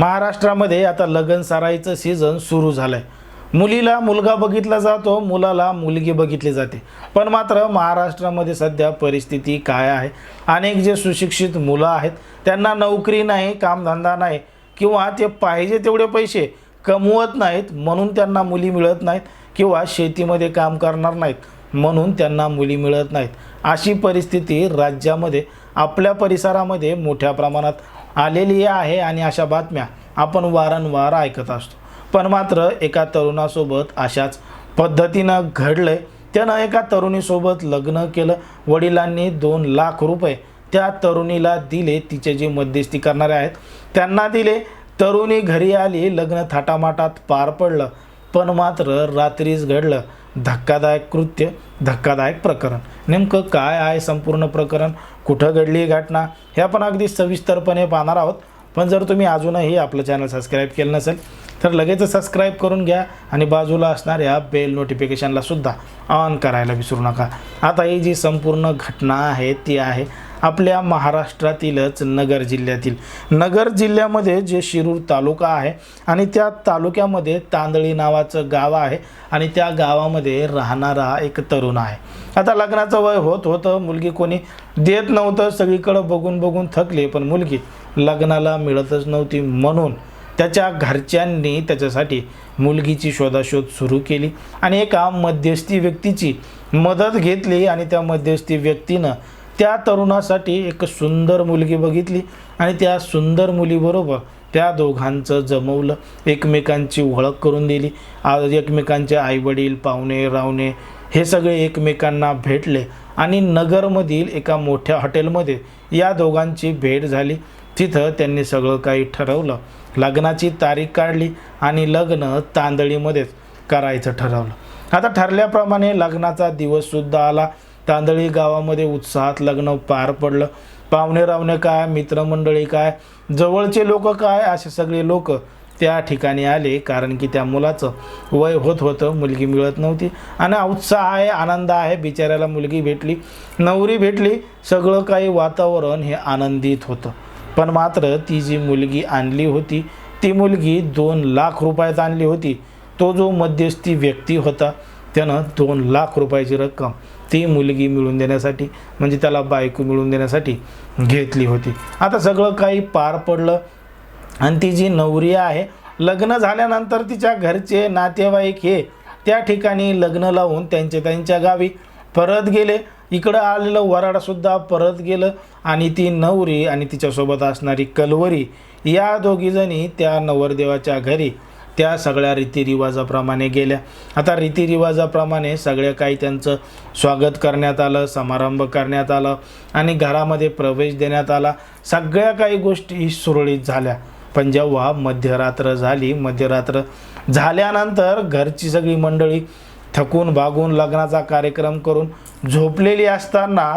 महाराष्ट्रामध्ये आता लगन सराईचं सीझन सुरू झालं आहे मुलीला मुलगा बघितला जातो मुलाला मुलगी बघितली जाते. पण मात्र महाराष्ट्रामध्ये सध्या परिस्थिती काय आहे? अनेक जे सुशिक्षित मुलं आहेत त्यांना नोकरी नाही कामधंदा नाही किंवा ते पाहिजे तेवढे पैसे कमवत नाहीत म्हणून त्यांना मुली मिळत नाहीत किंवा शेतीमध्ये काम करणार नाहीत म्हणून त्यांना मुली मिळत नाहीत. अशी परिस्थिती राज्यामध्ये आपल्या परिसरामध्ये मोठ्या प्रमाणात आलेली आहे आणि अशा बातम्या आपण वारंवार ऐकत असतो. पण मात्र एका तरुणासोबत अशाच पद्धतीनं घडलंय. त्यानं एका तरुणीसोबत लग्न केलं. वडिलांनी दोन लाख रुपये त्या तरुणीला दिले. तिचे जे मध्यस्थी करणारे आहेत त्यांना दिले. तरुणी घरी आली. लग्न थाटामाटात पार पडलं. पण मात्र रात्रीच घडलं. धक्कादायक कृत्य धक्कादायक प्रकरण. नेमकं काय आहे संपूर्ण प्रकरण? कुठं घडली ही घटना? हे आपण अगदी सविस्तरपणे पाहणार आहोत. पण जर तुम्ही अजूनही आपलं चॅनल सबस्क्राईब केलं नसेल तर लगेच सबस्क्राईब करून घ्या आणि बाजूला असणाऱ्या बेल नोटिफिकेशनला सुद्धा ऑन करायला विसरू नका. आता ही जी संपूर्ण घटना आहे ती आहे आपल्या महाराष्ट्रातीलच नगर जिल्ह्यातील. नगर जिल्ह्यामध्ये जे शिरूर तालुका आहे आणि त्या तालुक्यामध्ये तांदळी नावाचं गाव आहे आणि त्या गावामध्ये राहणारा एक तरुण आहे. आता लग्नाचं वय होत होतं मुलगी कोणी देत नव्हतं सगळीकडं बघून बघून थकले पण मुलगी लग्नाला मिळतच नव्हती म्हणून त्याच्या घरच्यांनी त्याच्यासाठी मुलगीची शोधाशोध सुरू केली आणि एका मध्यस्थी व्यक्तीची मदत घेतली आणि त्या मध्यस्थी व्यक्तीनं त्या तरुणासाठी एक सुंदर मुलगी बघितली आणि त्या सुंदर मुलीबरोबर त्या दोघांचं जमवलं. एकमेकांची ओळख करून दिली. आज एकमेकांचे आईवडील पाहुणे रावणे हे सगळे एकमेकांना भेटले आणि नगरमधील एका मोठ्या हॉटेलमध्ये या दोघांची भेट झाली. तिथं त्यांनी सगळं काही ठरवलं. लग्नाची तारीख काढली आणि लग्न तांदळीमध्येच करायचं ठरवलं. आता ठरल्याप्रमाणे लग्नाचा दिवससुद्धा आला. तांदळी गावामध्ये उत्साहात लग्न पार पडलं. पाहुणे रावणे काय मित्रमंडळी काय जवळचे लोक काय असे सगळे लोक त्या ठिकाणी आले. कारण की त्या मुलाचं वय होत होतं मुलगी मिळत नव्हती. आणि उत्साह आहे आनंद आहे बिचाऱ्याला मुलगी भेटली. नवरी भेटली सगळं काही वातावरण हे आनंदित होतं. पण मात्र ती जी मुलगी आणली होती ती मुलगी दोन लाख रुपयात आणली होती. तो जो मध्यस्थी व्यक्ती होता त्यानं दोन लाख रुपयाची रक्कम ती मुलगी मिळून देण्यासाठी म्हणजे त्याला बायको मिळून देण्यासाठी घेतली होती. आता सगळं काही पार पडलं. आणि ती जी नवरी आहे लग्न झाल्यानंतर तिच्या घरचे नातेवाईक हे त्या ठिकाणी लग्न लावून त्यांचे त्यांच्या गावी परत गेले. इकडं आलेलं वराडसुद्धा परत गेलं. आणि ती नवरी आणि तिच्यासोबत असणारी कलवरी या दोघीजणी त्या नवरदेवाच्या घरी त्या सगळ्या रीतिरिवाजाप्रमाणे गेल्या. आता रीतिरिवाजाप्रमाणे सगळ्या काही त्यांचं स्वागत करण्यात आलं समारंभ करण्यात आलं आणि घरामध्ये प्रवेश देण्यात आला. सगळ्या काही गोष्टी सुरळीत झाल्या. पण जेव्हा मध्यरात्र झाली मध्यरात्र झाल्यानंतर घरची सगळी मंडळी थकून भागून लग्नाचा कार्यक्रम करून झोपलेली असताना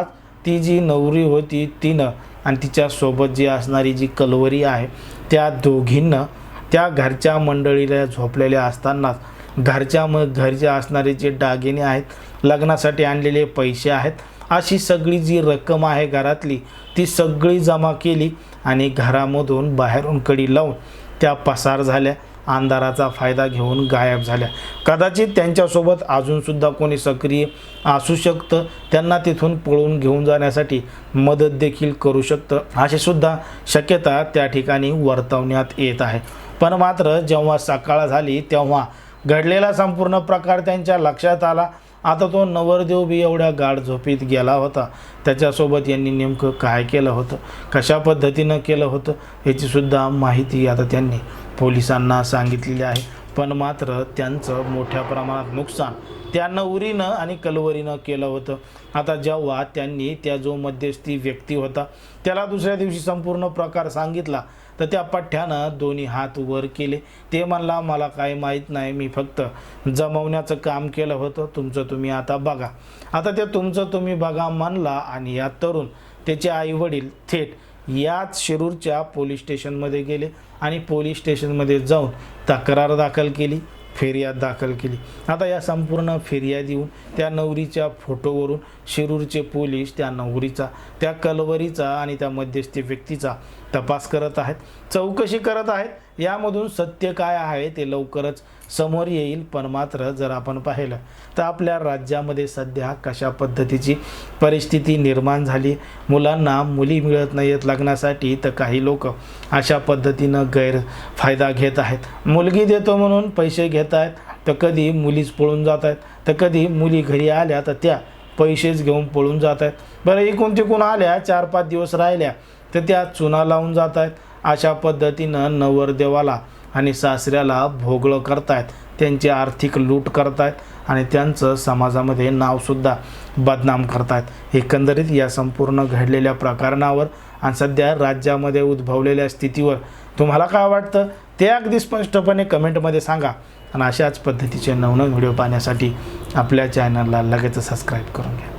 ती जी नवरी होती तिनं आणि तिच्यासोबत जी असणारी जी कलवरी आहे त्या दोघींना त्या घरच्या मंडळीला झोपलेल्या असतानाच घरच्या मग घरचे असणारे जे दागिने आहेत लग्नासाठी आणलेले पैसे आहेत अशी सगळी जी रक्कम आहे घरातली ती सगळी जमा केली आणि घरामधून बाहेरून कडी लावून त्या पसार झाल्या. अंधाराचा फायदा घेऊन गायब झाल्या. कदाचित त्यांच्यासोबत अजूनसुद्धा कोणी सक्रिय असू शकतं. त्यांना तिथून पळून घेऊन जाण्यासाठी मदत देखील करू शकतं. अशीसुद्धा शक्यता त्या ठिकाणी वर्तवण्यात येत आहे. पण मात्र जेव्हा सकाळ झाली तेव्हा घडलेला संपूर्ण प्रकार त्यांच्या लक्षात आला. आता तो नवरदेव बी एवढ्या गाढ झोपीत गेला होता. त्याच्यासोबत यांनी नेमकं काय केलं होतं? कशा पद्धतीनं केलं होतं? याचीसुद्धा माहिती आता त्यांनी पोलिसांना सांगितलेली आहे. पण मात्र त्यांचं मोठ्या प्रमाणात नुकसान त्या नवरीनं आणि कलवरीनं केलं होतं. आता जेव्हा त्यांनी त्या जो मध्यस्थी व्यक्ती होता त्याला दुसऱ्या दिवशी संपूर्ण प्रकार सांगितला. तर त्या पठ्ठ्यानं दोन्ही हात वर केले. ते म्हणला मला काही माहीत नाही मी फक्त जमवण्याचं काम केलं होतं. तुमचं तुम्ही आता बघा. आता ते तुमचं तुम्ही बघा म्हणला आणि या तरुण त्याचे आईवडील थेट याच शिरूरच्या पोलीस स्टेशनमध्ये गेले आणि पोलीस स्टेशनमध्ये जाऊन तक्रार दाखल केली फिर्याद दाखल केली. आता या संपूर्ण फिर्याद येऊन त्या नवरीच्या फोटोवरून शिरूरचे पोलीस त्या नवरीचा त्या कलवरीचा आणि त्या मध्यस्थी व्यक्तीचा तपास करत आहेत चौकशी करत आहेत. यामधून सत्य काय आहे ते लवकरच समोर येईल पण मात्र जर आपण पाहिलं तर आपल्या राज्यामध्ये सध्या कशा पद्धतीची परिस्थिती निर्माण झाली? मुलांना मुली मिळत नाही आहेत लग्नासाठी तर काही लोक अशा पद्धतीनं गैरफायदा घेत आहेत. मुलगी देतो म्हणून पैसे घेत आहेत तर कधी मुलीच पळून जात आहेत तर कधी मुली घरी आल्या तर त्या पैसेच घेऊन पळून जात आहेत. बरं एकूण तिकून आल्या चार पाच दिवस राहिल्या तर त्या चुना लावून जात आहेत. अशा पद्धतीनं नवरदेवाला आणि सासऱ्याला भोगळं करतायत त्यांची आर्थिक लूट करतायत आणि त्यांचं समाजामध्ये नावसुद्धा बदनाम करतायत एकंदरीत या संपूर्ण घडलेल्या प्रकरणावर आणि सध्या राज्यामध्ये उद्भवलेल्या स्थितीवर तुम्हाला काय वाटतं? ते अगदी स्पष्टपणे कमेंटमध्ये सांगा. आणि अशाच पद्धतीचे नवनवीन व्हिडिओ पाहण्यासाठी आपल्या चॅनलला लगेच सबस्क्राईब करून घ्या.